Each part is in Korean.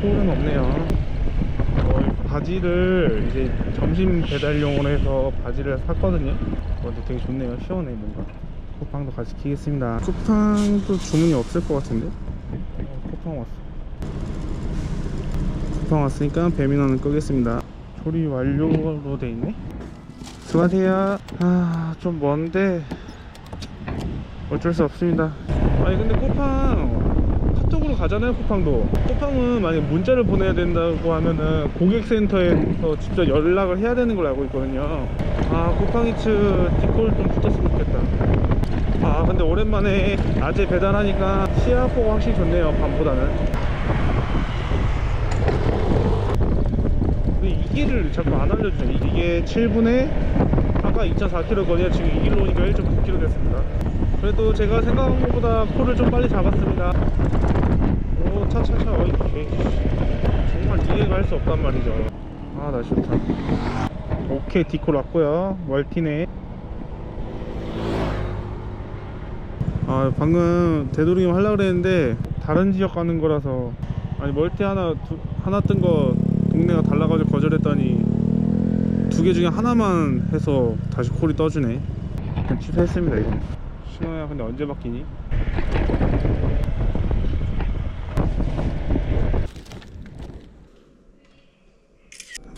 콜은 없네요. 어, 바지를 이제 점심 배달용으로 해서 바지를 샀거든요. 어, 근데 되게 좋네요. 시원해 뭔가. 쿠팡도 같이 키겠습니다. 쿠팡도 주문이 없을 것 같은데? 어, 쿠팡 왔어. 쿠팡 왔으니까 배민원은 끄겠습니다. 조리 완료로 돼 있네. 수고하세요. 아, 좀 먼데 어쩔 수 없습니다. 아니 근데 쿠팡 가잖아요 쿠팡도. 쿠팡은 만약에 문자를 보내야 된다고 하면은 고객센터에서 직접 연락을 해야 되는 걸로 알고 있거든요. 아 쿠팡이츠 디콜 좀 붙었으면 좋겠다. 아 근데 오랜만에 낮에 배달하니까 시야포가 확실히 좋네요 밤보다는. 근데 이 길을 자꾸 안 알려주죠. 이게 7분에 아까 2.4km거든요. 지금 이 길로 오니까 1.9km 됐습니다 그래도 제가 생각한 것보다 콜을 좀 빨리 잡았습니다. 오 차차차. 어이 개 정말 이해가 할 수 없단 말이죠. 아 날씨 좋다. 오케이 디콜 왔고요. 멀티네. 아 방금 되도록이면 하려고 그랬는데 다른 지역 가는 거라서. 아니 멀티 하나 두, 하나 뜬 거 동네가 달라가지고 거절했더니 두 개 중에 하나만 해서 다시 콜이 떠주네. 그냥 취소했습니다 이거 신호야 근데 언제 바뀌니?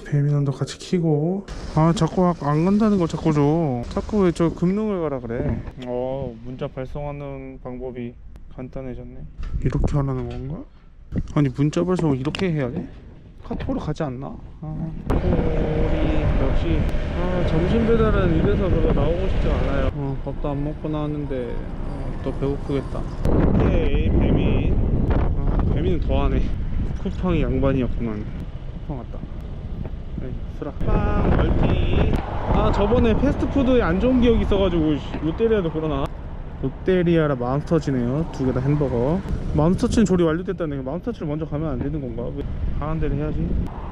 배민원도 같이 키고 아 자꾸 막안 간다는 걸 자꾸 줘 자꾸 왜 저 금융을 가라 그래 어 문자 발송하는 방법이 간단해졌네 이렇게 하라는 건가? 아니 문자 발송을 이렇게 해야 돼? 카톡으로 가지 않나? 아 역시 아 점심 배달은 이래서 별로 나오고 싶지 않아요 어, 밥도 안 먹고 나왔는데 아, 또 배고프겠다. 오케이 배민. 아 배민은 더하네. 쿠팡이 양반이었구만. 쿠팡 왔다. 네, 수락 빵 멀티. 아 저번에 패스트푸드에 안 좋은 기억이 있어가지고 씨, 롯데리아도 그러나? 롯데리아라 맘스터치네요. 두 개 다 햄버거. 맘스터치는 조리 완료됐다는 거 맘스터치를 먼저 가면 안 되는 건가? 왜? 가는 데를 해야지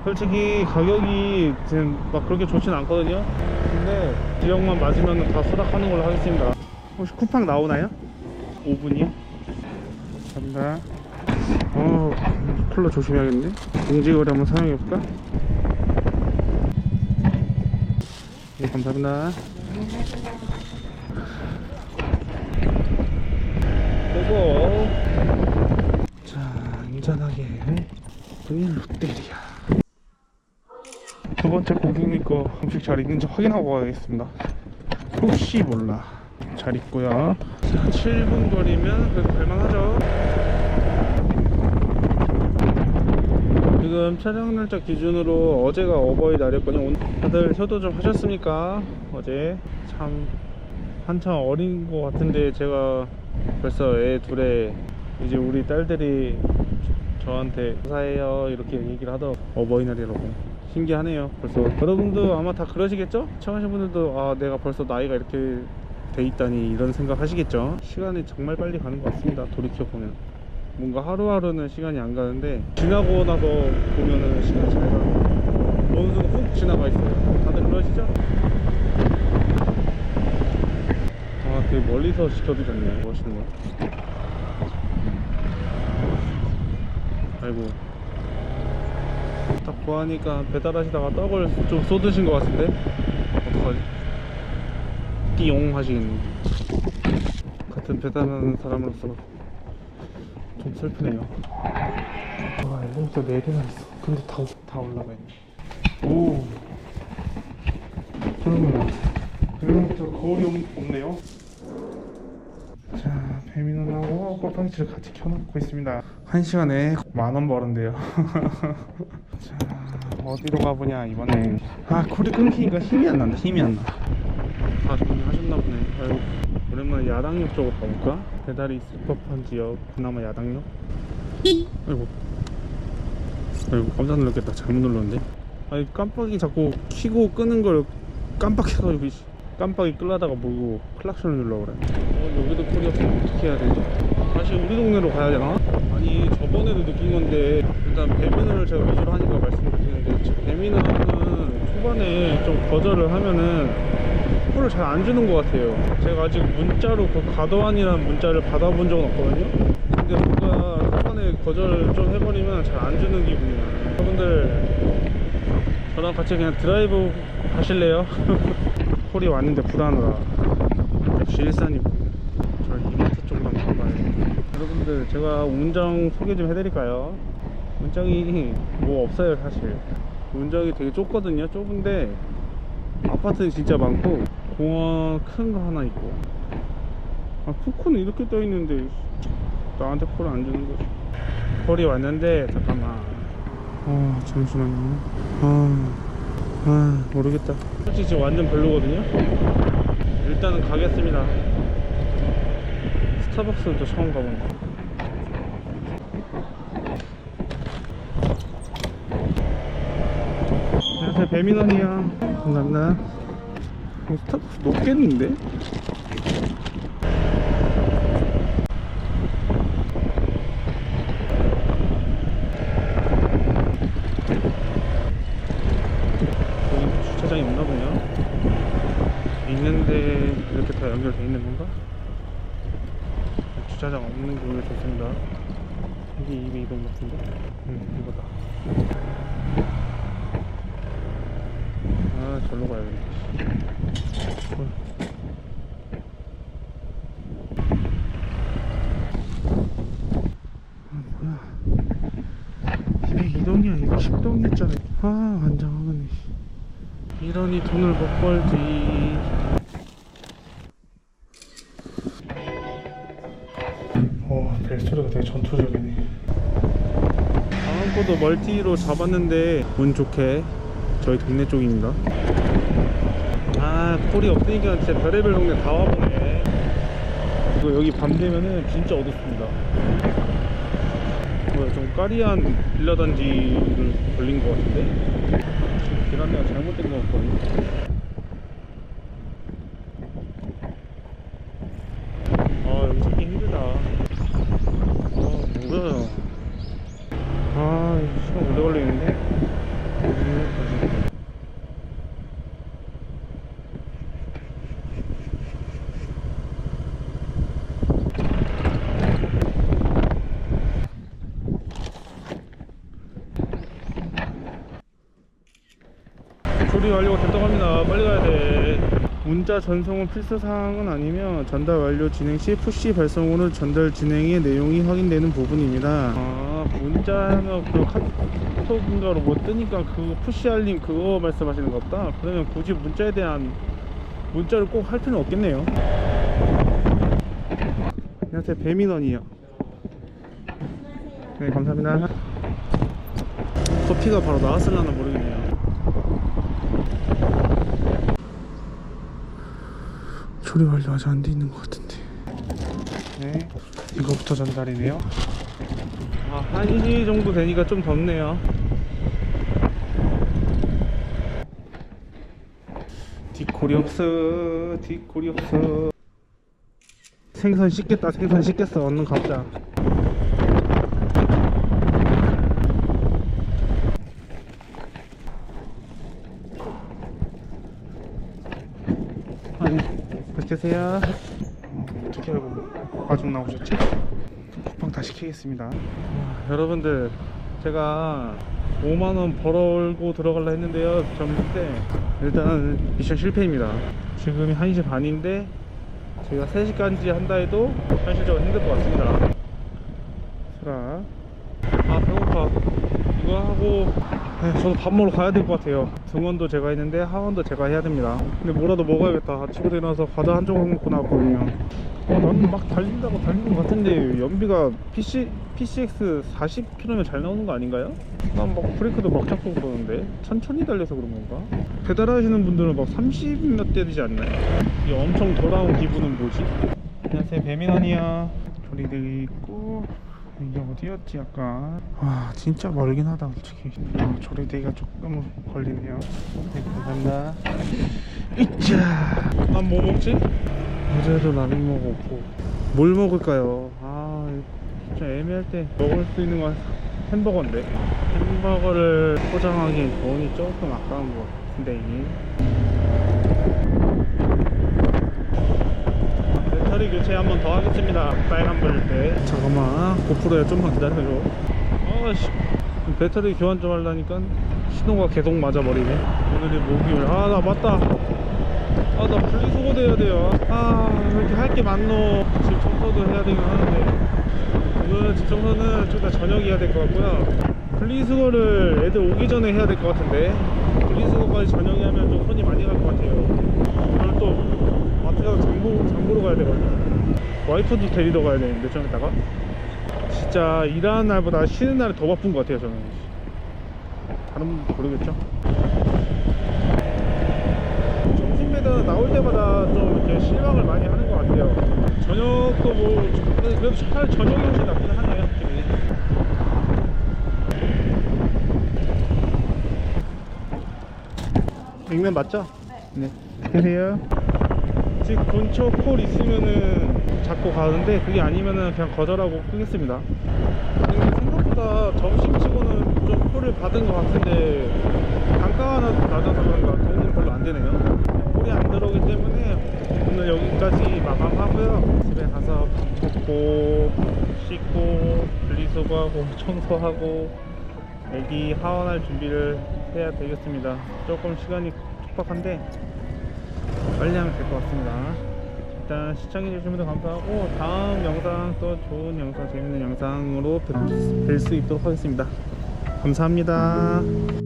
솔직히 가격이 지금 막 그렇게 좋진 않거든요 근데 지역만 맞으면 다 수락하는 걸로 하겠습니다 혹시 쿠팡 나오나요? 5분이요? 감사합니다 어 컬러 조심해야겠네 공지거리 한번 사용해볼까? 네 감사합니다 그리고 자 안전하게 여기 롯데리아 두 번째 고객님 거 음식 잘 있는지 확인하고 가겠습니다. 혹시 몰라. 잘 있고요. 자 7분 거리면 그래도 갈만하죠? 지금 촬영 날짜 기준으로 어제가 어버이날이었거든요. 다들 효도 좀 하셨습니까? 어제 참 한참 어린 것 같은데 제가 벌써 애 둘에 이제 우리 딸들이 저한테 감사해요. 이렇게 얘기를 하더라고 어버이날이라고 신기하네요. 벌써 여러분도 아마 다 그러시겠죠? 시청하신 분들도 아 내가 벌써 나이가 이렇게 돼 있다니 이런 생각 하시겠죠? 시간이 정말 빨리 가는 것 같습니다. 돌이켜보면. 뭔가 하루하루는 시간이 안 가는데 지나고 나서 보면은 시간이 잘 가요 어느 순간 훅 지나가 있어요. 다들 그러시죠? 아 되게 멀리서 지켜주셨네 멋있는 거 아이고 딱 보아하니까 배달하시다가 떡을 좀 쏟으신 것 같은데? 어떡하지? 띠용 하시겠네. 같은 배달하는 사람으로서 좀 슬프네요. 와 엘리베이터 4대나 있어. 근데 다, 다 올라가 있네. 오. 그러면 엘리베이터 거울이 없- 없네요 자 배민원하고 꽃빵치를 같이 켜놓고 있습니다. 한 시간에 만 원 벌은데요. 자 어디로 가보냐 이번에. 아 콜이 끊기니까 힘이 안 난다 힘이 안나. 다 정리하셨나 보네. 아이고 오랜만에 야당역 쪽으로 가볼까? 배달이 있을 법한 지역 그나마 야당역? 아이고. 아이고 깜짝 놀랐겠다. 잘못 눌렀는데. 아니 깜빡이 자꾸 키고 끄는 걸 깜빡해가지고 씨, 깜빡이 끌라다가 모르고 클락션을 눌러 그래 어, 여기도 콜이 없으면 어떻게 해야 되지? 다시 우리 동네로 가야 되나? 아니 저번에도 느낀 건데 일단 배민을 제가 위주로 하니까 말씀을 드리는데 저 배민은 초반에 좀 거절을 하면은 콜을 잘 안 주는 것 같아요 제가 아직 문자로 그 가도안이라는 문자를 받아본 적은 없거든요 근데 뭔가 초반에 거절 좀 해버리면 잘 안 주는 기분이야 여러분들 저랑 같이 그냥 드라이브 가실래요? 콜이 왔는데 불안하다 역시 일산이 보이네 저 이마트 쪽만 가봐요 제가 운정 소개 좀 해드릴까요? 운정이 뭐 없어요 사실. 운정이 되게 좁거든요 좁은데 아파트는 진짜 많고 공원 큰 거 하나 있고. 아 푸코는 이렇게 떠 있는데 나한테 콜 안 주는 거지. 콜이 왔는데 잠깐만. 어 잠시만요. 아, 아 모르겠다. 솔직히 지금 완전 별로거든요? 일단은 가겠습니다. 스타벅스는 또 처음 가본다 안녕하세요 배민원이요 감사합니다 어, 스타벅스 높겠는데? 주차장이 없나 보네요 있는데 이렇게 다 연결돼 있는 건가? 주차장 없는 곳을 좋습니다 여기 202번 같은데? 응 이거다 아 절로 가야겠다 202동이야. 이거 10동이었잖아. 아 완전 이러니 돈을 못 벌지. 어 벨소리가 되게 전투적이네. 다음 거도 멀티로 잡았는데 운 좋게 저희 동네 쪽입니다. 아 콜이 없으니까 진짜 별의별 동네 다 와보네. 이거 여기 밤 되면은 진짜 어둡습니다. 뭐야 좀 까리한 빌라단지를 걸린 것 같은데? 계란내가 잘못된 것 같거든요. 아 여기 찾기 힘들다. 아 뭐야. 아 시간 오래 걸리는데. 조리 완료가 됐다고 합니다. 빨리 가야 돼. 문자 전송은 필수사항은 아니며 전달 완료 진행 시 푸시 발송으로 전달 진행의 내용이 확인되는 부분입니다. 아, 문자는 그 카 톡인가로 뭐 뜨니까 그 푸시 알림 그거 말씀하시는 것 같다. 그러면 굳이 문자에 대한 문자를 꼭 할 필요는 없겠네요. 안녕하세요. 배민원이요. 네, 감사합니다. 커피가 바로 나왔을라나 모르겠네요. 조리 완료 아직 안 돼 있는 것 같은데. 네, 이거부터 전달이네요. 아, 한 1시 정도 되니까 좀 덥네요. 뒷골이 없어, 뒷골이 없어. 생선 씻겠다, 생선 씻겠어. 얼른 가보자. 아니, 계세요. 어떻게 알고 과중 나오셨지? 다시 키겠습니다. 아, 여러분들, 제가 5만원 벌어올고 들어갈라 했는데요. 점심 때. 일단 미션 실패입니다. 지금이 1시 반인데, 저희가 3시까지 한다 해도 현실적으로 힘들 것 같습니다. 슬아. 아, 배고파. 이거 하고 네, 저도 밥 먹으러 가야 될 것 같아요 등원도 제가 했는데 하원도 제가 해야 됩니다 근데 뭐라도 먹어야겠다 아침부터 일어나서 과자 한 조각 먹고 나왔거든요 어, 나는 막 달린다고 달리는 것 같은데 연비가 PC, PCX 40km 잘 나오는 거 아닌가요? 난 막 브레이크도 막 잡고 그러는데 천천히 달려서 그런 건가? 배달하시는 분들은 막 30몇 대 되지 않나요? 이 엄청 돌아온 기분은 뭐지? 안녕하세요 배민원이요 조리들이 있고 이게 어디였지 아까 와 진짜 멀긴 하다 솔직히. 어, 조리대기가 조금 걸리네요. 네 감사합니다. 이자. 난뭐 먹지? 어제도 라면 먹었고. 뭘 먹을까요? 아 진짜 애매할 때 먹을 수 있는 건 햄버거인데. 햄버거를 포장하기엔 돈이 조금 아까운 것 같은데 배터리 배터리 교체 한 번 더 하겠습니다. 빨간 불 때 잠깐만 고프로야 좀만 기다려줘. 아씨 배터리 교환 좀 하려니까 신호가 계속 맞아버리네. 오늘이 목요일. 아 나 맞다. 아 나 분리수거도 해야 돼요. 아 왜 이렇게 할 게 많노. 집 청소도 해야 되긴 하는데. 오늘 집 청소는 좀 이따 저녁에 해야 될 것 같고요. 분리수거를 애들 오기 전에 해야 될 것 같은데. 분리수거까지 저녁에 하면 좀 손이 많이 갈 것 같아요. 오늘 또 가서 장보, 장보러 가야 되거든요 와이프도 데리러 가야 되는데 좀 이따가 진짜 일하는 날보다 쉬는 날이 더 바쁜 것 같아요 저는 다른 분 모르겠죠 점심 배달 나올 때마다 좀 이렇게 실망을 많이 하는 것 같아요 저녁도 뭐 그래도 차라리 저녁이 훨씬 낫긴 하네요. 냉면 맞죠? 네. 안녕하세요. 집 근처 콜 있으면은 잡고 가는데 그게 아니면은 그냥 거절하고 끄겠습니다. 근데 생각보다 점심치고는 좀 콜을 받은 것 같은데 단가가 나- 낮아서 그런가 돈은 별로 안 되네요. 콜이 안 들어오기 때문에 오늘 여기까지 마감하고요. 집에 가서 먹고 씻고 분리수거하고 청소하고 애기 하원할 준비를 해야 되겠습니다. 조금 시간이 촉박한데 빨리 하면 될 것 같습니다. 일단 시청해주신 분들 감사하고 다음 영상 또 좋은 영상 재밌는 영상으로 뵐 수 있도록 하겠습니다. 감사합니다.